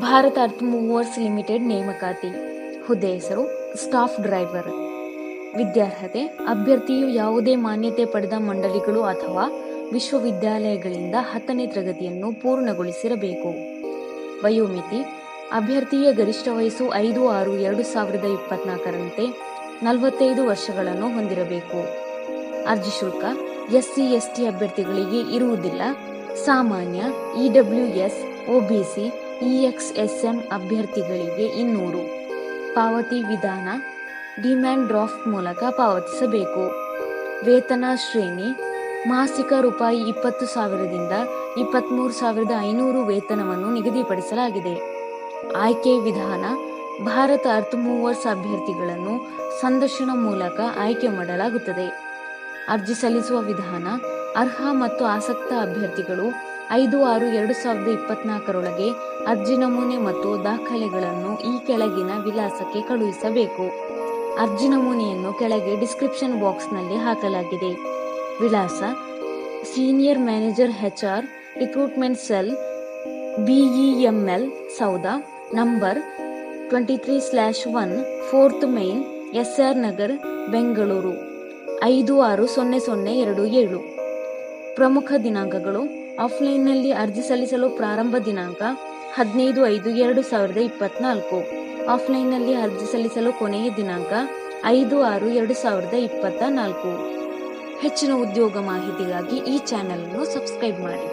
Bharat earth movers limited ನೇಮಕಾತಿ. ಹುದ್ದೆ ಹೆಸರು ಸ್ಟಾಫ್ ಡ್ರೈವರ್. ವಿದ್ಯಾರ್ಹತೆ, ಅಭ್ಯರ್ಥಿಯು ಯಾವುದೇ ಮಾನ್ಯತೆ ಪಡೆದ ಮಂಡಳಿಗಳು ಅಥವಾ ವಿಶ್ವವಿದ್ಯಾಲಯಗಳಿಂದ ಹತ್ತನೇ ತರಗತಿಯನ್ನು ಪೂರ್ಣಗೊಳಿಸಿರಬೇಕು. ವಯೋಮಿತಿ, ಅಭ್ಯರ್ಥಿಯ ಗರಿಷ್ಠ ವಯಸ್ಸು ಐದು ಆರು ಎರಡು ಸಾವಿರದ ಇಪ್ಪತ್ನಾಲ್ಕರಂತೆ ನಲವತ್ತೈದು ವರ್ಷಗಳನ್ನು ಹೊಂದಿರಬೇಕು. ಅರ್ಜಿ ಶುಲ್ಕ, ಎಸ್ಸಿ, ಎಸ್ಟಿ ಅಭ್ಯರ್ಥಿಗಳಿಗೆ ಇರುವುದಿಲ್ಲ. ಸಾಮಾನ್ಯ ಇಡಬ್ಲ್ಯೂಎಸ್ ಒಬಿಸಿ ಇಎಕ್ಸ್ಎಸ್ಎಂ ಅಭ್ಯರ್ಥಿಗಳಿಗೆ ಇನ್ನೂರು. ಪಾವತಿ ವಿಧಾನ, ಡಿಮ್ಯಾಂಡ್ ಡ್ರಾಫ್ಟ್ ಮೂಲಕ ಪಾವತಿಸಬೇಕು. ವೇತನ ಶ್ರೇಣಿ, ಮಾಸಿಕ ರೂಪಾಯಿ ಇಪ್ಪತ್ತು ಸಾವಿರದಿಂದ ಇಪ್ಪತ್ತ್ಮೂರು ಸಾವಿರದ ಐನೂರು ವೇತನವನ್ನು ನಿಗದಿಪಡಿಸಲಾಗಿದೆ. ಆಯ್ಕೆ ವಿಧಾನ, ಭಾರತ ಅರ್ಥ್ ಮೂವರ್ಸ್ ಅಭ್ಯರ್ಥಿಗಳನ್ನು ಸಂದರ್ಶನ ಮೂಲಕ ಆಯ್ಕೆ ಮಾಡಲಾಗುತ್ತದೆ. ಅರ್ಜಿ ಸಲ್ಲಿಸುವ ವಿಧಾನ ಅರ್ಹ ಮತ್ತು ಆಸಕ್ತ ಅಭ್ಯರ್ಥಿಗಳು ಐದು ಆರು ಎರಡು ಸಾವಿರದ ಇಪ್ಪತ್ನಾಲ್ಕರೊಳಗೆ ಅರ್ಜಿ ನಮೂನೆ ಮತ್ತು ದಾಖಲೆಗಳನ್ನು ಈ ಕೆಳಗಿನ ವಿಳಾಸಕ್ಕೆ ಕಳುಹಿಸಬೇಕು. ಅರ್ಜಿ ನಮೂನೆಯನ್ನು ಕೆಳಗೆ ಡಿಸ್ಕ್ರಿಪ್ಷನ್ ಬಾಕ್ಸ್ನಲ್ಲಿ ಹಾಕಲಾಗಿದೆ. ವಿಳಾಸ senior manager H R recruitment cell BEML Soudha number twenty three slash one fourth main S R Nagar Bengaluru ಐದು ಆರು ಸೊನ್ನೆ ಸೊನ್ನೆ ಎರಡು ಏಳು. ಪ್ರಮುಖ ದಿನಾಂಕಗಳು. ಆಫ್ಲೈನ್ನಲ್ಲಿ ಅರ್ಜಿ ಸಲ್ಲಿಸಲು ಪ್ರಾರಂಭ ದಿನಾಂಕ ಹದಿನೈದು ಐದು ಎರಡು ಸಾವಿರದ ಇಪ್ಪತ್ನಾಲ್ಕು. ಆಫ್ಲೈನ್ನಲ್ಲಿ ಅರ್ಜಿ ಸಲ್ಲಿಸಲು ಕೊನೆಯ ದಿನಾಂಕ ಐದು ಆರು ಎರಡು ಸಾವಿರದ ಇಪ್ಪತ್ತ ನಾಲ್ಕು ಹೆಚ್ಚಿನ ಉದ್ಯೋಗ ಮಾಹಿತಿಗಾಗಿ ಈ ಚಾನೆಲ್ ಅನ್ನು ಸಬ್ಸ್ಕ್ರೈಬ್ ಮಾಡಿ.